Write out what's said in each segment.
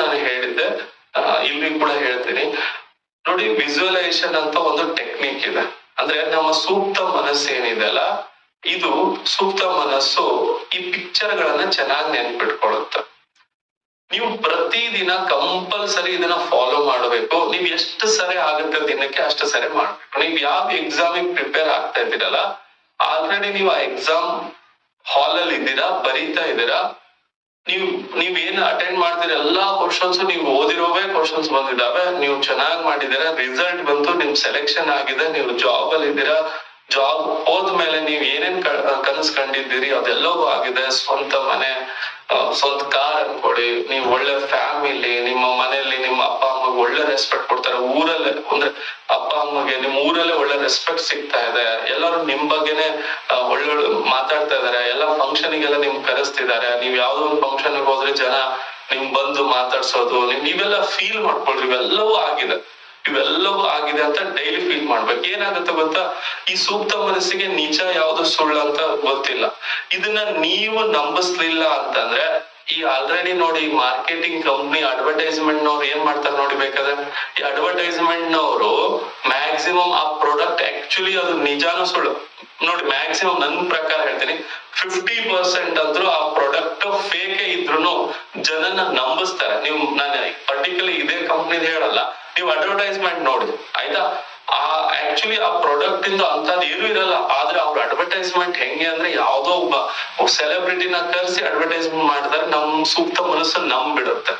ನಾನು ಹೇಳಿದ್ದೆ ಇಲ್ಲಿ ಕೂಡ ಹೇಳ್ತೀನಿ. ನೋಡಿ ವಿಜುವಲೈಸೇಷನ್ ಅಂತ ಒಂದು ಟೆಕ್ನಿಕ್ ಇದೆ. ಅಂದ್ರೆ ನಮ್ಮ ಸೂಕ್ತ ಮನಸ್ಸು ಏನಿದೆಯಲ್ಲ ಇದು ಸೂಕ್ತ ಮನಸ್ಸು ಈ ಪಿಕ್ಚರ್ ಗಳನ್ನ ಚೆನ್ನಾಗಿ ನೆನ್ಪಿಟ್ಕೊಳ್ಳುತ್ತೆ. ನೀವು ಪ್ರತಿದಿನ ಕಂಪಲ್ಸರಿ ಇದನ್ನ ಫಾಲೋ ಮಾಡಬೇಕು. ನೀವ್ ಎಷ್ಟು ಸರಿ ಆಗುತ್ತೆ ದಿನಕ್ಕೆ ಅಷ್ಟು ಸರಿ ಮಾಡ್ಬೇಕು. ನೀವ್ ಯಾವ ಎಕ್ಸಾಮಿಗೆ ಪ್ರಿಪೇರ್ ಆಗ್ತಾ ಇದ್ದೀರಲ್ಲ ಆಲ್ರೆಡಿ ನೀವು ಆ ಎಕ್ಸಾಮ್ ಹಾಲ್ ಅಲ್ಲಿ ಇದ್ದೀರಾ, ಬರೀತಾ ಇದ್ದೀರಾ ನೀವು, ನೀವ್ ಏನ್ ಅಟೆಂಡ್ ಮಾಡ್ತೀರ ಎಲ್ಲಾ ಕ್ವಶನ್ಸ್ ನೀವು ಓದಿರೋವೇ ಕ್ವಶನ್ಸ್ ಬಂದಿದಾವೆ ನೀವು ಚೆನ್ನಾಗಿ ಮಾಡಿದೀರಾ ರಿಸಲ್ಟ್ ಬಂತು, ನಿಮ್ ಸೆಲೆಕ್ಷನ್ ಆಗಿದೆ, ನೀವು ಜಾಬ್ ಅಲ್ಲಿ ಇದ್ದೀರಾ. ಜಾಬ್ ಹೋದ್ಮೇಲೆ ನೀವ್ ಏನೇನ್ ಕನಸ್ ಕಂಡಿದ್ದೀರಿ, ಅದೆಲ್ಲವೂ ಆಗಿದೆ. ಸ್ವಂತ ಮನೆ ಸ್ವಂತ ಕಾರ್ ಅನ್ಕೊಡಿ ನೀವು ಒಳ್ಳೆ ಫ್ಯಾಮಿಲಿ ನಿಮ್ಮ ಮನೆಯಲ್ಲಿ ನಿಮ್ಮ ಅಪ್ಪ, ಅಮ್ಮಗೆ ಒಳ್ಳೆ ರೆಸ್ಪೆಕ್ಟ್ ಕೊಡ್ತಾರೆ. ಊರಲ್ಲೇ, ಅಂದ್ರೆ ಅಪ್ಪ, ಅಮ್ಮಗೆ ನಿಮ್ ಊರಲ್ಲೇ ಒಳ್ಳೆ ರೆಸ್ಪೆಕ್ಟ್ ಸಿಗ್ತಾ ಇದೆ. ಎಲ್ಲರೂ ನಿಮ್ ಬಗ್ಗೆನೆ ಒಳ್ಳೊಳ್ಳೆ ಮಾತಾಡ್ತಾ ಇದಾರೆ ಎಲ್ಲ ಫಂಕ್ಷನ್ ಗೆಲ್ಲ ನಿಮ್ ಕರೆಸ್ತಿದ್ದಾರೆ ನೀವ್ ಯಾವ್ದೋ ಒಂದು ಫಂಕ್ಷನ್ ಹೋದ್ರೆ ಜನ ನಿಮ್ ಬಂದು ಮಾತಾಡ್ಸೋದು, ನಿಮ್, ನೀವೆಲ್ಲ ಫೀಲ್ ಮಾಡ್ಕೊಳ್ರಿ. ಇವೆಲ್ಲವೂ ಆಗಿದೆ. ಇವೆಲ್ಲವೂ ಆಗಿದೆ ಅಂತ ಡೈಲಿ ಫೀಲ್ ಮಾಡ್ಬೇಕು. ಏನಾಗುತ್ತೆ ಗೊತ್ತಾ? ಈ ಸೂಕ್ತ ಮನಸ್ಸಿಗೆ ನಿಜ ಯಾವ್ದು ಸುಳ್ಳು ಅಂತ ಗೊತ್ತಿಲ್ಲ. ಇದನ್ನ ನೀವು ನಂಬಿಸ್ಲಿಲ್ಲ ಅಂತಂದ್ರೆ, ಈ ಆಲ್ರೆಡಿ ನೋಡಿ ಮಾರ್ಕೆಟಿಂಗ್ ಕಂಪ್ನಿ ಅಡ್ವರ್ಟೈಸ್ಮೆಂಟ್ ನವ್ರು ಏನ್ ಮಾಡ್ತಾರೆ ನೋಡಿ ಬೇಕಾದ್ರೆ? ಈ ಅಡ್ವರ್ಟೈಸ್ಮೆಂಟ್ ನವರು ಮ್ಯಾಕ್ಸಿಮಮ್ ಆ ಪ್ರಾಡಕ್ಟ್ ಆಕ್ಚುಲಿ ಅದು ನಿಜಾನು ಸುಳ್ಳು. ನೋಡಿ ಮ್ಯಾಕ್ಸಿಮಮ್ ನನ್ ಪ್ರಕಾರ ಹೇಳ್ತೀನಿ ಫಿಫ್ಟಿ ಪರ್ಸೆಂಟ್ ಅಂದ್ರೂ ಆ ಪ್ರಾಡಕ್ಟ್ ಫೇಕ್ ಇದ್ರು ಜನನ ನಂಬಿಸ್ತಾರೆ. ನೀವು, ನಾನು ಪರ್ಟಿಕ್ಯುಲರ್ ಇದೇ ಕಂಪ್ನಿದ್ ಹೇಳಲ್ಲ, ನೀವು ಅಡ್ವರ್ಟೈಸ್ಮೆಂಟ್ ನೋಡಿ, ಆಯ್ತಾ? ಆ ಆಕ್ಚುಲಿ ಆ ಪ್ರಾಡಕ್ಟ್ ಇಂದ ಅಂತದ್ ಏನು ಇರಲ್ಲ, ಆದ್ರೆ ಅವ್ರ ಅಡ್ವರ್ಟೈಸ್ಮೆಂಟ್ ಹೆಂಗೆ ಅಂದ್ರೆ ಯಾವ್ದೋ ಒಬ್ಬ ಸೆಲೆಬ್ರಿಟಿನ ಕರೆಸಿ ಅಡ್ವರ್ಟೈಸ್ಮೆಂಟ್ ಮಾಡಿದ್ರೆ ನಮ್ ಸೂಕ್ತ ಮನಸ್ಸು ನಂಬಿಡುತ್ತೆ.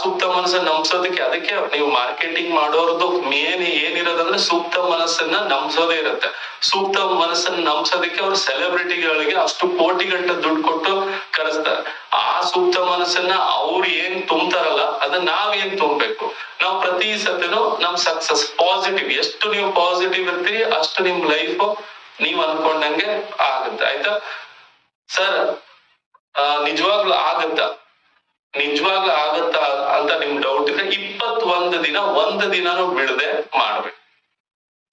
ಸೂಕ್ತ ಮನಸ್ಸನ್ನ ನಂಬಿಸೋದಕ್ಕೆ ಅದಕ್ಕೆ ನೀವು ಮಾರ್ಕೆಟಿಂಗ್ ಮಾಡೋರ್ದು ಮೇನ್ ಏನಿರೋದಂದ್ರೆ ಸೂಕ್ತ ಮನಸ್ಸನ್ನ ನಂಬಿಸೋದೇ ಇರುತ್ತೆ. ಸೂಕ್ತ ಮನಸ್ಸನ್ನ ನಂಬಿಸೋದಕ್ಕೆ ಅವ್ರು ಸೆಲೆಬ್ರಿಟಿಗಳಿಗೆ ಅಷ್ಟು ಕೋಟಿಗಟ್ಟಲೆ ದುಡ್ಡು ಕೊಟ್ಟು ಕರೆಸ್ತಾರೆ. ಆ ಸೂಕ್ತ ಮನಸ್ಸನ್ನ ಅವ್ರು ಏನ್ ತುಂಬ್ತಾರಲ್ಲ, ಅದನ್ನ ನಾವೇನ್ ತುಂಬಬೇಕು? ನಾವು ಪ್ರತಿ ಸತಿನೂ ನಮ್ ಸಕ್ಸಸ್ ಪಾಸಿಟಿವ್ ಎಷ್ಟು ನೀವು ಪಾಸಿಟಿವ್ ಇರ್ತೀರಿ ಅಷ್ಟು ನಿಮ್ ಲೈಫ್ ನೀವ್ ಅನ್ಕೊಂಡಂಗೆ ಆಗುತ್ತೆ. ಆಯ್ತಾ? ಸರ್ ನಿಜವಾಗ್ಲೂ ಆಗತ್ತಾ? ನಿಜವಾಗ್ಲೂ ಆಗತ್ತಾ ಅಂತ ನಿಮ್ ಡೌಟ್ ಇದ್ರೆ ಇಪ್ಪತ್ತೊಂದು ದಿನ, ಒಂದ್ ದಿನಾನು ಬಿಡದೆ ಮಾಡ್ಬೇಕು.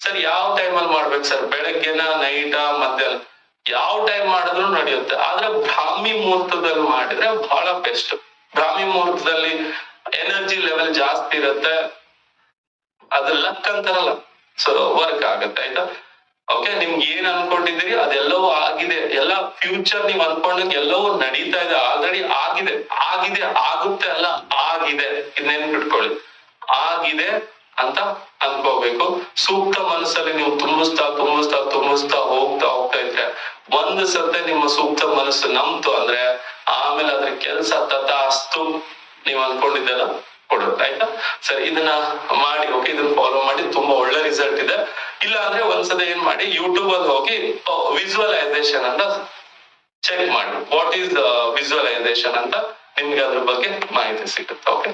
ಸರ್, ಯಾವ ಟೈಮ್ ಅಲ್ಲಿ ಮಾಡ್ಬೇಕು ಸರ್? ಬೆಳಗ್ಗೆನ ನೈಟ ಮಧ್ಯಾಹ್ನ? ಯಾವ ಟೈಮ್ ಮಾಡಿದ್ರು ನಡೆಯುತ್ತೆ. ಆದ್ರೆ ಬ್ರಾಹ್ಮಿ ಮುಹೂರ್ತದಲ್ಲಿ ಮಾಡಿದ್ರೆ ಬಹಳ ಬೆಸ್ಟ್ ಬ್ರಾಹ್ಮಿ ಮುಹೂರ್ತದಲ್ಲಿ ಎನರ್ಜಿ ಲೆವೆಲ್ ಜಾಸ್ತಿ ಇರುತ್ತೆ. ಅದು ಲಕ್ ಅಂತಾರಲ್ಲ. ಸೊ ವರ್ಕ್ ಆಗತ್ತೆ, ಆಯ್ತಾ? ಓಕೆ ನಿಮ್ಗೆ ಏನ್ ಅನ್ಕೊಂಡಿದ್ದೀರಿ? ಅದೆಲ್ಲವೂ ಆಗಿದೆ. ಫ್ಯೂಚರ್ ನೀವ್ ಅನ್ಕೊಂಡಂಗೆ ಎಲ್ಲವೂ ನಡೀತಾ ಇದೆ ಆಲ್ರೆಡಿ ಆಗಿದೆ ಆಗಿದೆ, ಆಗುತ್ತೆ ಅಲ್ಲ, ಆಗಿದೆ. ಇದನ್ನೇನ್ ಬಿಟ್ಕೊಳ್ಳಿ ಆಗಿದೆ ಅಂತ ಅನ್ಕೋಬೇಕು. ಸೂಕ್ತ ಮನಸ್ಸಲ್ಲಿ ನೀವು ತುಂಬಿಸ್ತಾ ತುಂಬಿಸ್ತಾ ತುಂಬಿಸ್ತಾ ಹೋಗ್ತಾ ಹೋಗ್ತಾ ಇದ್ರೆ, ಒಂದ್ ಸತೆ ನಿಮ್ಮ ಸೂಕ್ತ ಮನಸ್ಸು ನಂಬ್ತು ಅಂದ್ರೆ, ಆಮೇಲೆ ಅದ್ರ ಕೆಲ್ಸ ಅಸ್ತು ನೀವ್ ಅನ್ಕೊಂಡಿದ್ದೆಲ್ಲ ಕೊಡುತ್ತೆ, ಆಯ್ತಾ? ಸರಿ, ಇದನ್ನ ಮಾಡಿ ಓಕೆ ಇದನ್ನ ಫಾಲೋ ಮಾಡಿ, ತುಂಬಾ ಒಳ್ಳೆ ರಿಸಲ್ಟ್ ಇದೆ. ಇಲ್ಲ ಅಂದ್ರೆ ಒಂದ್ಸಲ ಏನ್ ಮಾಡಿ ಯೂಟ್ಯೂಬ್ ಅಲ್ಲಿ ಹೋಗಿ ವಿಜುವಲೈಸೇಷನ್ ಅಂತ ಚೆಕ್ ಮಾಡಿ. ವಾಟ್ ಈಸ್ ವಿಜುವಲೈಸೇಷನ್ ಅಂತ ನಿಮ್ಗೆ ಅದ್ರ ಬಗ್ಗೆ ಮಾಹಿತಿ ಸಿಗುತ್ತೆ ಓಕೆ